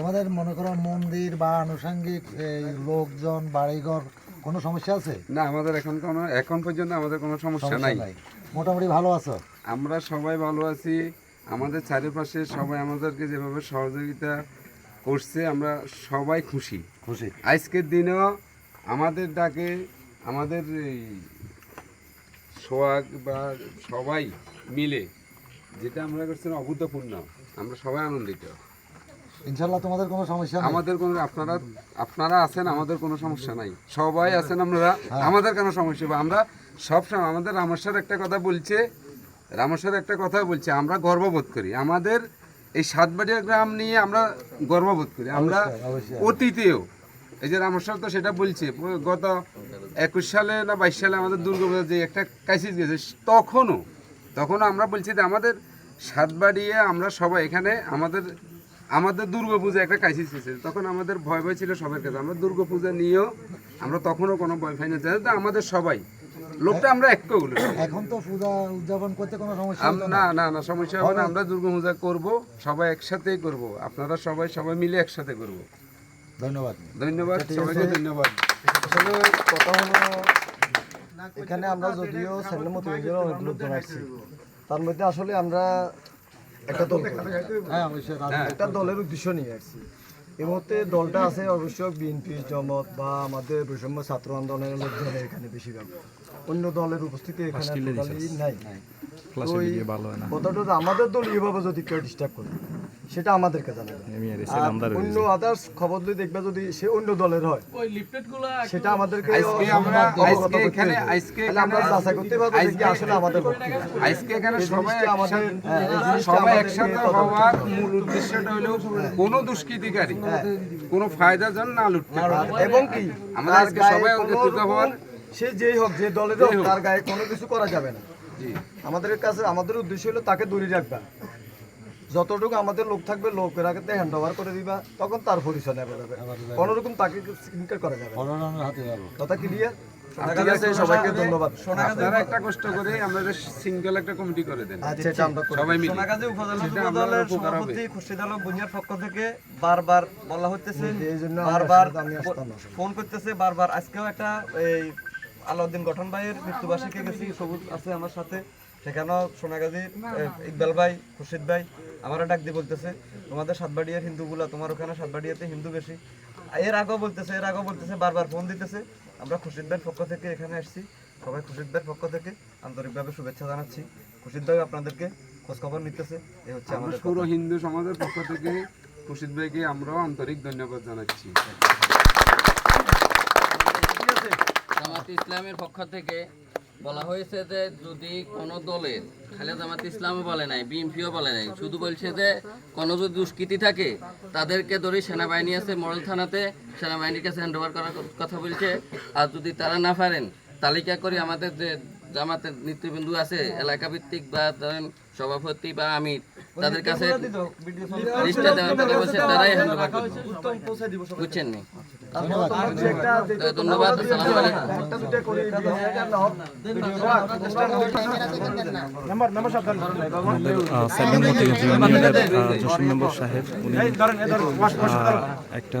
তোমাদের মনে করো মন্দির বা আনুষঙ্গিক এই, লোকজন বাড়িঘর কোনো সমস্যা আছে? না আমাদের এখন কোনো এখন পর্যন্ত আমাদের কোনো সমস্যা নাই। মোটামুটি ভালো আছো? আমরা সবাই ভালো আছি। আমাদের চারিপাশে সবাই আমাদেরকে যেভাবে সহযোগিতা করছে আমরা সবাই খুশি। খুশি। আজকের দিনেও আমাদের ডাকে আমাদের এই সোয়াগ বা সবাই মিলে যেটা আমরা করছি অভূতপূর্ণ আমরা সবাই আনন্দিত। ইনশাল্লাহ তোমাদের কোনো সমস্যা আমাদের কোনো আপনারা আপনারা আছেন আমাদের কোনো সমস্যা নাই। সবাই আছেন আপনারা আমাদের কেন সমস্যা? আমরা সব সময় আমাদের রামেশ্বর একটা কথা বলছে রামেশ্বর একটা কথা বলছে আমরা গর্ববোধ করি। আমাদের এই সাতবাড়িয়া গ্রাম নিয়ে আমরা গর্ববোধ করি। আমরা। অতীতেও এই যে রামেশ্বর তো সেটা বলছে গত একুশ সালে না বাইশ সালে আমাদের দুর্গাপূজা যে একটা ক্রাইসিস গেছে তখনও তখনও আমরা বলছি যে আমাদের সাতবাড়িয়ে আমরা সবাই এখানে আমাদের আমাদের দুর্গাপূজা একটা ক্রাইসিস গেছে তখন আমাদের ভয় ভয় ছিল সবার কাছে। আমরা দুর্গাপূজা নিয়েও আমরা তখনও কোনো ভয় পাই না। যেহেতু আমাদের সবাই লোকটা আমরা একগুলো এখন তো পূজা উদযাপন করতে কোনো সমস্যা না। না না সমস্যা হবে না। আমরা দুর্গাপূজা করব সবাই একসাথেই করব। আপনারা সবাই সবাই মিলে একসাথে করব। ধন্যবাদ। ধন্যবাদ সবাইকে ধন্যবাদ। আসলে কথা হলো এখানে আমরা যদিও ছেলের মতো অনেক লোকজন আসছি তার মধ্যে আসলে আমরা একটা দল হ্যাঁ একটা দলের উদ্দেশ্য নিয়ে আসছি। এই মুহূর্তে দলটা আছে অবশ্য বিএনপি জমত বা আমাদের বৈষম্য ছাত্র আন্দোলনের লোকজন এখানে বেশিরভাগ। অন্য দলের উপস্থিতি এখানে নাই। কথাটা হচ্ছে আমাদের দল এভাবে যদি কেউ ডিস্টার্ব করে। সেটা আমাদেরকে জানাবে আর অন্য আদার্স খবর যদি দেখবে যদি সে অন্য দলের হয়। সেটা আমাদেরকে আজকে আমরা আজকে আজকে আমরা যাচাই করতে পারব যে আসলে আমাদের আজকে এখানে সবাই আমাদের হ্যাঁ, এই জিনিসটা সবাই একসাথে হওয়ার মূল উদ্দেশ্যটা হলো কোনো দুষ্কৃতিকারী কোনো ফায়দা যেন না লুটতে এবং কি? আমাদের তার গায়ে সবাই একত্রিত হওয়ার সে যেই হোক যে দলের হোক। তার গায়ে কোনো কিছু করা যাবে না। জি। আমাদের কাছে আমাদের উদ্দেশ্য হলো তাকে দূরে রাখবা। যতটুকু আমাদের লোক থাকবে লোকের আগে হ্যান্ড ওভার করে দিবা তখন তার পরিচয় নেওয়া যাবে। কোনো রকম তাকে সিনকার করা যাবে কথা ক্লিয়ার সবাইকে ধন্যবাদ। আপনারা একটা কষ্ট করে আমাদের সিঙ্গেল একটা কমিটি করে দেন। আচ্ছা এটা আমরা সবাই মিলে। সোনাগাজী উপজেলা সেটা যুব আমরা দলের উপকার হবে। সভাপতি খুরশিদ আলম বুনিয়ার পক্ষ থেকে বারবার বলা হচ্ছে এই জন্য বারবার আসলে আমি আসতাম না। ফোন করতেছে বারবার। আজকেও একটা এই আলাউদ্দিন গঠন ভাইয়ের মৃত্যুবার্ষিকী গেছি সবুজ আছে আমার সাথে। সেখানেও সোনাগাজী ইকবাল ভাই খুরশিদ ভাই আমারও ডাক দিয়ে বলতেছে তোমাদের সাতবাড়িয়ার হিন্দুগুলা তোমার ওখানে সাতবাড়িয়াতে হিন্দু বেশি? এর আগেও বলতেছে এর আগেও বলতেছে বারবার ফোন দিতেছে। আমরা খুরশিদ ভাইয়ের পক্ষ থেকে এখানে আসছি। সবাই খুরশিদ ভাইয়ের পক্ষ থেকে আন্তরিকভাবে শুভেচ্ছা জানাচ্ছি। খুরশিদ ভাই আপনাদেরকে খোঁজখবর নিতেছে। এই হচ্ছে আমরা আমাদের পুরো হিন্দু সমাজের পক্ষ থেকে খুশিদ ভাইকে আমরাও আন্তরিক ধন্যবাদ জানাচ্ছি। জামাত ইসলামের পক্ষ থেকে বলা হয়েছে যে যদি কোনো দলের খালি জামাত ইসলামও বলে নাই, বিএনপিও বলে নাই, শুধু বলছে যে কোনো যদি দুষ্কৃতি থাকে, তাদেরকে ধরে সেনাবাহিনী আছে মডেল থানাতে, সেনাবাহিনীর কাছে হ্যান্ড করার কথা বলছে। আর যদি তারা না পারেন, তালিকা করে আমাদের যে জামাতের নেতৃবৃন্দু আছে এলাকা ভিত্তিক বা ধরেন সভাপতি বা আমি তাদের কাছে লিস্টটা দেওয়ার কথা বলছে তারাই হ্যান্ড করবে। বুঝছেন নি? ধন্যবাদ। আসসালামু আলাইকুম। একটা